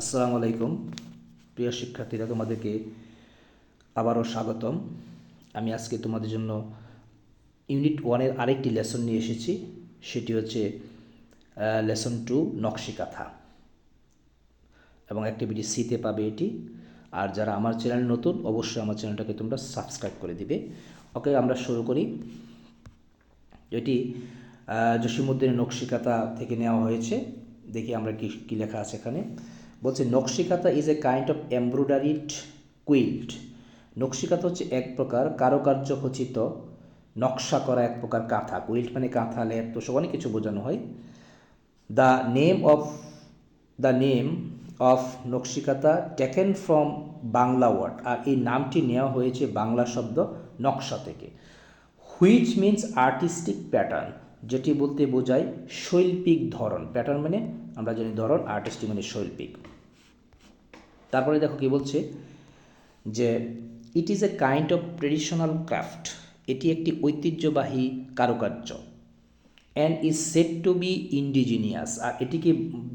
আসসালামু আলাইকুম। প্রিয় শিক্ষার্থীরা, তোমাদেরকে আবারও স্বাগতম। আমি আজকে তোমাদের জন্য ইউনিট ওয়ানের আরেকটি লেসন নিয়ে এসেছি। সেটি হচ্ছে লেসন টু নকশিকাথা। এবং অ্যাক্টিভিটি সিতে পাবে এটি। আর যারা আমার চ্যানেল নতুন, অবশ্যই আমার চ্যানেলটাকে তোমরা সাবস্ক্রাইব করে দিবে। ওকে, আমরা শুরু করি। এটি জসিমুদ্দিনের নকশিকাতা থেকে নেওয়া হয়েছে। দেখি আমরা কি, কী লেখা আছে এখানে। বলছে, nakshi kantha is a kind of embroidered quilt nakshi kantha হচ্ছে এক প্রকার কারুকার্য খচিত, নকশা করা এক প্রকার কাঁথা। কুইল্ট মানে কাঁথা, লেপ তো সব অনেক কিছু বোঝানো হয়। The name of the name of nakshi kantha taken from Bangla word আর এই নামটি নেওয়া হয়েছে বাংলা শব্দ নকশা থেকে হুইচ মিন্স আর্টিস্টিক প্যাটার্ন যেটি বলতে বোঝায় শৈল্পিক ধরন। প্যাটার্ন মানে আমরা জানি ধরন আর্টিস্টিক মানে শৈল্পিক। তারপরে দেখো কি বলছে যে it is a kind of traditional craft এটি একটি ঐতিহ্যবাহী কারুকার্য and is said to be indigenous আর এটিকে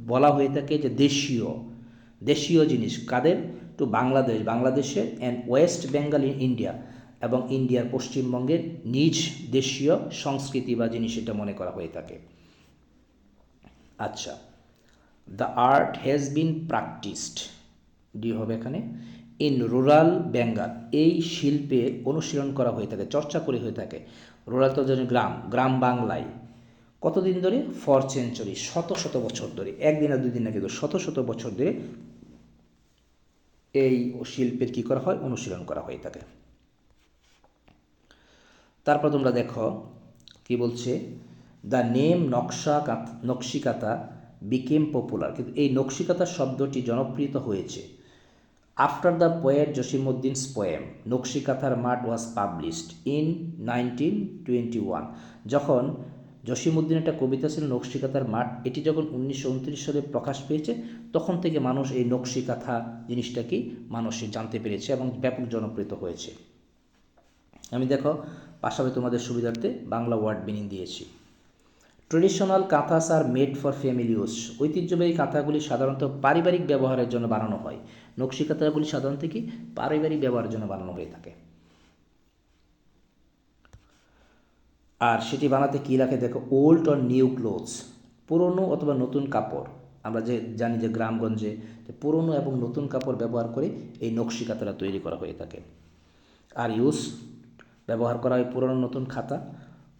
বলা হয়ে থাকে যে দেশীয় দেশীয় জিনিস। কাদের? টু বাংলাদেশ বাংলাদেশের and West Bengal in India এবং ইন্ডিয়ার পশ্চিমবঙ্গের নিজ দেশীয় সংস্কৃতি বা জিনিস এটা মনে করা হয়ে থাকে। আচ্ছা the art has been practised D হবে এখানে? ইন রুরাল বেঙ্গল এই শিল্পে অনুশীলন করা হয়ে থাকে, চর্চা করে হয়ে থাকে। রুরাল তো জানি গ্রাম গ্রাম বাংলায়। কতদিন ধরে? ফর সেঞ্চুরি শত শত বছর ধরে, একদিন আর দুই দিন না কিন্তু শত শত বছর ধরে এই শিল্পের কী করা হয়? অনুশীলন করা হয়ে থাকে। তারপর তোমরা দেখো কি বলছে দ্য নেম নকশা নকশিকাতা বিকেম পপুলার কিন্তু এই নকশিকাতা শব্দটি জনপ্রিয়ত হয়েছে। After the poet Jasimuddin's poem Nakshi Kanthar Math was published in nineteen twenty one যখন জসিমুদ্দিন একটা কবিতা ছিল নকশিকাথার মাঠ, এটি যখন উনিশশো উনত্রিশ সালে প্রকাশ পেয়েছে, তখন থেকে মানুষ এই নকশিকাথা জিনিসটাকে মানুষে জানতে পেরেছে এবং ব্যাপক জনপ্রিয়ত হয়েছে। আমি দেখো, পাশাপাশি তোমাদের সুবিধার্থে বাংলা ওয়ার্ড মিনিং দিয়েছি। Traditional kanthas are made for family use ঐতিহ্যবাহী কাঁথাগুলি সাধারণত পারিবারিক ব্যবহারের জন্য বানানো হয়। নকশি কাঁথাগুলি সাধারণত কি? পারিবারিক ব্যবহারের জন্য বানানো হয়ে থাকে। আর সেটি বানাতে কী রাখে দেখো ওল্ড অর নিউ ক্লোথস পুরনো অথবা নতুন কাপড়। আমরা যে জানি যে গ্রামগঞ্জে যে পুরনো এবং নতুন কাপড় ব্যবহার করে এই নকশি কাতারা তৈরি করা হয়ে থাকে। আর ইউজ ব্যবহার করা হয় পুরনো নতুন খাতা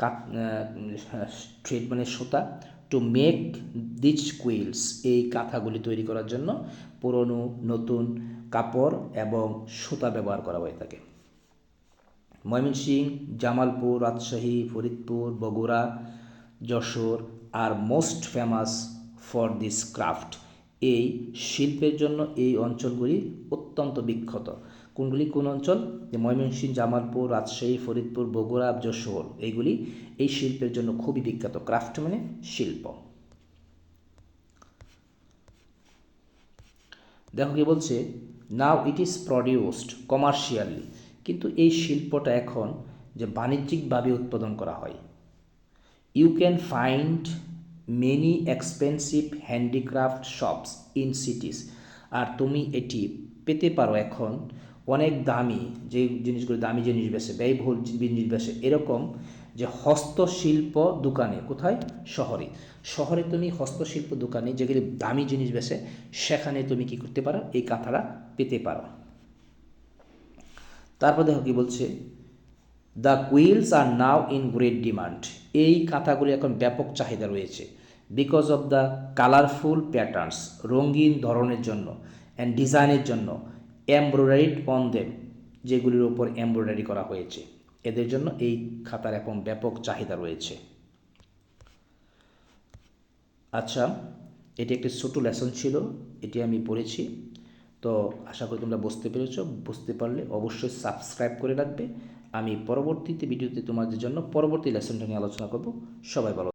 কাট থ্রেড মানে সুতা টু মেক দিচ কুইলস এই কাঁথাগুলি তৈরি করার জন্য পুরনো নতুন কাপড় এবং সুতা ব্যবহার করা হয়ে থাকে। Mymensingh Jamalpur, Rajshahi, Faridpur, Bogura, Jessore are most famous for this craft এই শিল্পের জন্য এই অঞ্চলগুলি অত্যন্ত বিখ্যাত। কোনগুলি কোন অঞ্চল? যে ময়মনসিংহ, জামালপুর, রাজশাহী, ফরিদপুর, বগুড়া, যশোর। এইগুলি এই শিল্পের জন্য খুবই বিখ্যাত ক্রাফট মানে শিল্প। দেখো কি বলছে now it is produced commercially কিন্তু এই শিল্পটা এখন যে বাণিজ্যিকভাবে উৎপাদন করা হয়। You can find many expensive handicraft shops in cities আর তুমি এটি পেতে পারো এখন অনেক দামি যে জিনিসগুলো দামি জিনিস বেছে ব্যয়বহুল জিনিস বেছে এরকম যে হস্তশিল্প দোকানে, কোথায়? শহরে। শহরে তুমি হস্তশিল্প দোকানে যেগুলি দামি জিনিস বেছে সেখানে তুমি কি করতে পারো? এই কাঁথাটা পেতে পারো। তারপর দেখো কি বলছে the quilts are now in great demand এই কাঁথাগুলি এখন ব্যাপক চাহিদা রয়েছে। Because of the colourful patterns রঙিন ধরনের জন্য অ্যান্ড ডিজাইনের জন্য এমব্রয়ডারিড অন দেম যেগুলির ওপর এমব্রয়ডারি করা হয়েছে। এদের জন্য এই খাতার এখন ব্যাপক চাহিদা রয়েছে। আচ্ছা এটি একটি ছোটো লেসন ছিল, এটি আমি পড়েছি। তো আশা করি তোমরা বুঝতে পেরেছ, বুঝতে পারলে অবশ্যই সাবস্ক্রাইব করে রাখবে। আমি পরবর্তীতে ভিডিওতে তোমাদের জন্য পরবর্তী লেসনটা নিয়ে আলোচনা করব। সবাই ভালো